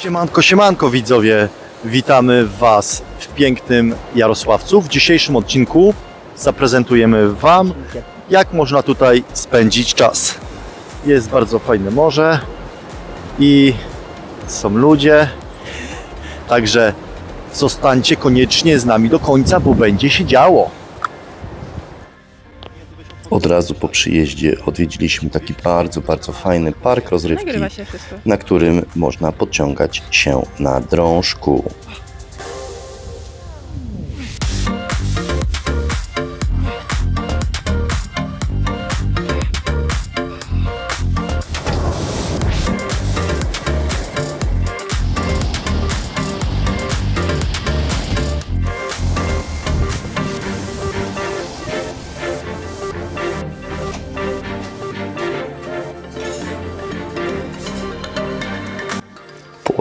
Siemanko, siemanko widzowie. Witamy Was w pięknym Jarosławcu. W dzisiejszym odcinku zaprezentujemy Wam, jak można tutaj spędzić czas. Jest bardzo fajne morze i są ludzie. Także zostańcie koniecznie z nami do końca, bo będzie się działo. Od razu po przyjeździe odwiedziliśmy taki bardzo, bardzo fajny park rozrywki, na którym można podciągać się na drążku.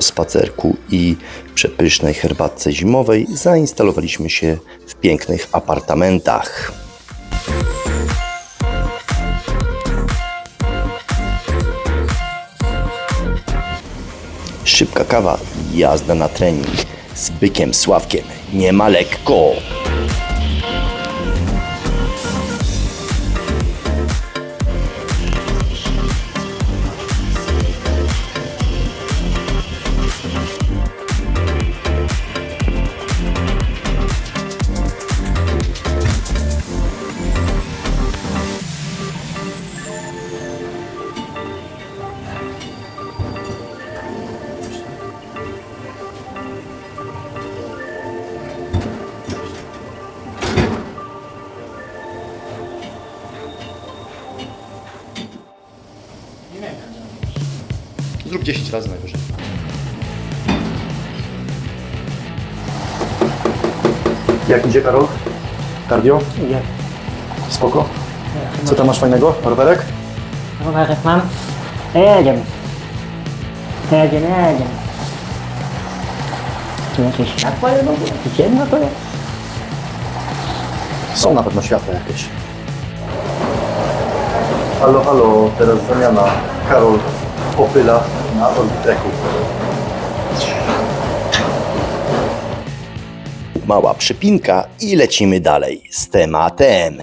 Spacerku i przepysznej herbatce zimowej zainstalowaliśmy się w pięknych apartamentach. Szybka kawa, jazda na trening z bykiem Sławkiem. Nie ma lekko. Zrób 10 razy najwyżej. Jak idzie Karol? Cardio? Idzie. Spoko? Co tam masz fajnego? Rowerek? Rowerek mam. Jedziemy. Jedziemy, jedziemy. Tu jakieś światła jest w ogóle? Tu ciemno to jest? Są na pewno światła jakieś. Halo, halo, teraz zamiana. Karol popyla na Orbitreku. Mała przypinka i lecimy dalej z tematem.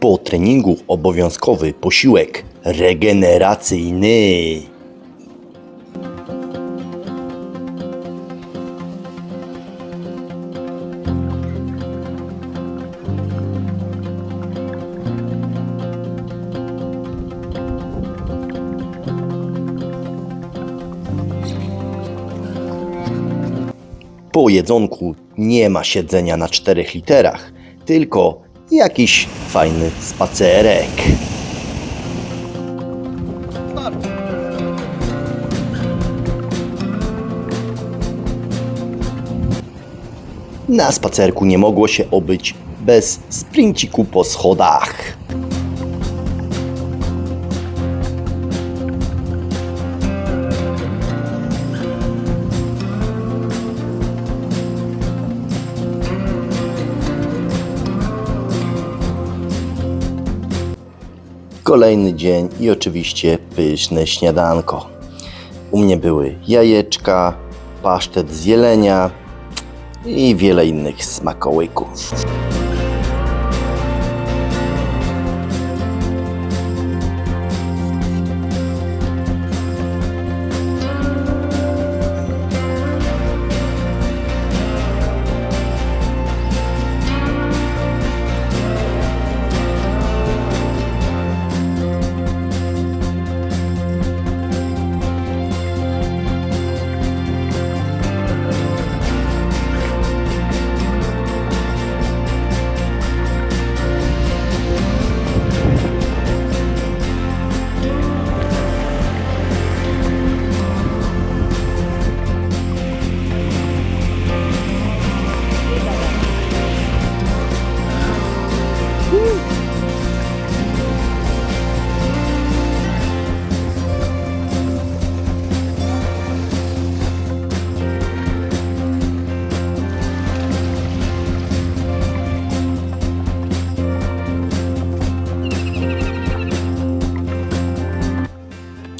Po treningu obowiązkowy posiłek regeneracyjny. Po jedzonku nie ma siedzenia na czterech literach, tylko jakiś fajny spacerek. Na spacerku nie mogło się obyć bez sprinciku po schodach. Kolejny dzień i oczywiście pyszne śniadanko. U mnie były jajeczka, pasztet z jelenia i wiele innych smakołyków.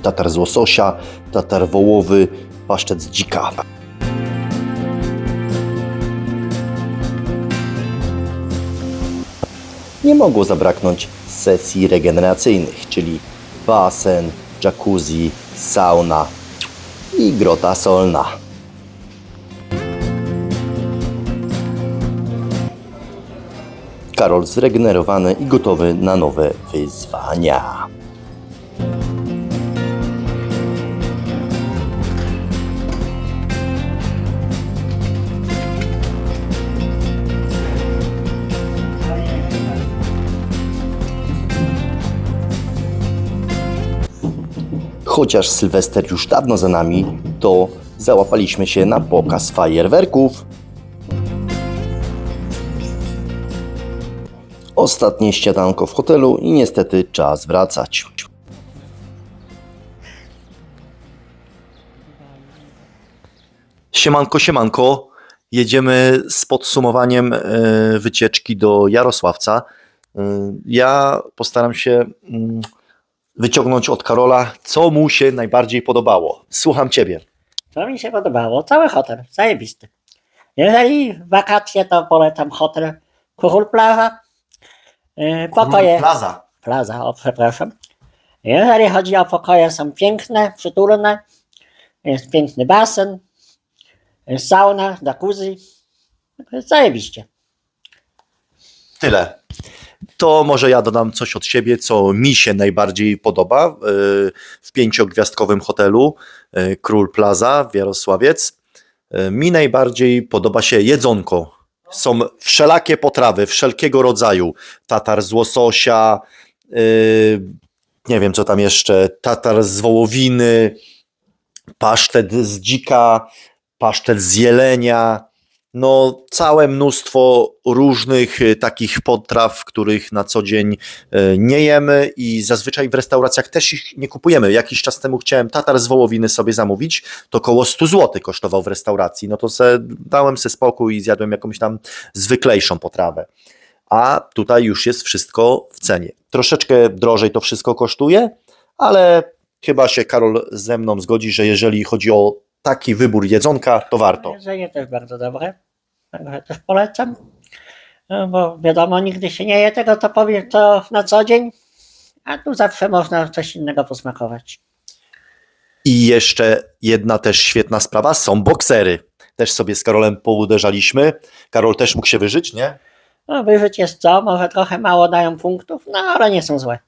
Tatar z łososia, tatar wołowy, pasztet z dzika. Nie mogło zabraknąć sesji regeneracyjnych, czyli basen, jacuzzi, sauna i grota solna. Karol zregenerowany i gotowy na nowe wyzwania. Chociaż Sylwester już dawno za nami, to załapaliśmy się na pokaz fajerwerków. Ostatnie śniadanko w hotelu i niestety czas wracać. Siemanko, siemanko. Jedziemy z podsumowaniem e, wycieczki do Jarosławca. E, Ja postaram się mm, wyciągnąć od Karola, co mu się najbardziej podobało. Słucham Ciebie. Co mi się podobało? Cały hotel, zajebisty. Jeżeli wakacje, to polecam hotel Kuchul Plaza. Yy, Pokoje, Plaza. Plaza, o przepraszam. Jeżeli chodzi o pokoje, są piękne, przytulne. Jest piękny basen, jest sauna, jacuzzi. Jest Zajebiście. Tyle. To może ja dodam coś od siebie, co mi się najbardziej podoba e, w pięciogwiazdkowym hotelu e, Król Plaza w Jarosławiec. E, Mi najbardziej podoba się jedzonko. Są wszelakie potrawy, wszelkiego rodzaju. Tatar z łososia, nie wiem co tam jeszcze, tatar z wołowiny, pasztet z dzika, pasztet z jelenia. No, całe mnóstwo różnych y, takich potraw, których na co dzień y, nie jemy i zazwyczaj w restauracjach też ich nie kupujemy. Jakiś czas temu chciałem tatar z wołowiny sobie zamówić, to około 100 zł kosztował w restauracji. No to se, dałem se spokój i zjadłem jakąś tam zwyklejszą potrawę. A tutaj już jest wszystko w cenie. Troszeczkę drożej to wszystko kosztuje, ale chyba się Karol ze mną zgodzi, że jeżeli chodzi o taki wybór jedzonka, to warto. Jedzenie też bardzo dobre. Także też polecam. No, bo wiadomo, nigdy się nie je tego, to powiem to na co dzień. A tu zawsze można coś innego posmakować. I jeszcze jedna też świetna sprawa, są boksery. Też sobie z Karolem pouderzaliśmy. Karol też mógł się wyżyć, nie? No, wyżyć jest co, może trochę mało dają punktów, no ale nie są złe.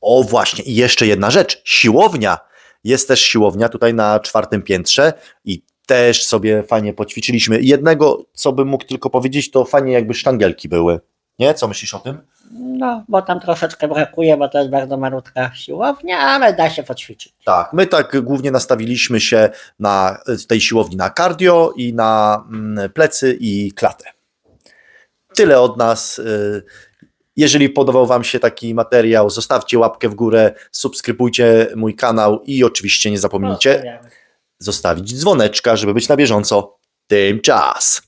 O właśnie, i jeszcze jedna rzecz, siłownia. Jest też siłownia tutaj na czwartym piętrze i też sobie fajnie poćwiczyliśmy. Jednego, co bym mógł tylko powiedzieć, to fajnie jakby sztangielki były. Nie? Co myślisz o tym? No, bo tam troszeczkę brakuje, bo to jest bardzo malutka siłownia, ale da się poćwiczyć. Tak, my tak głównie nastawiliśmy się na w tej siłowni na cardio i na mm, plecy i klatę. Tyle od nas. Jeżeli podobał Wam się taki materiał, zostawcie łapkę w górę, subskrybujcie mój kanał i oczywiście nie zapomnijcie Pozdrawiamy. zostawić dzwoneczka, żeby być na bieżąco. Tymczas.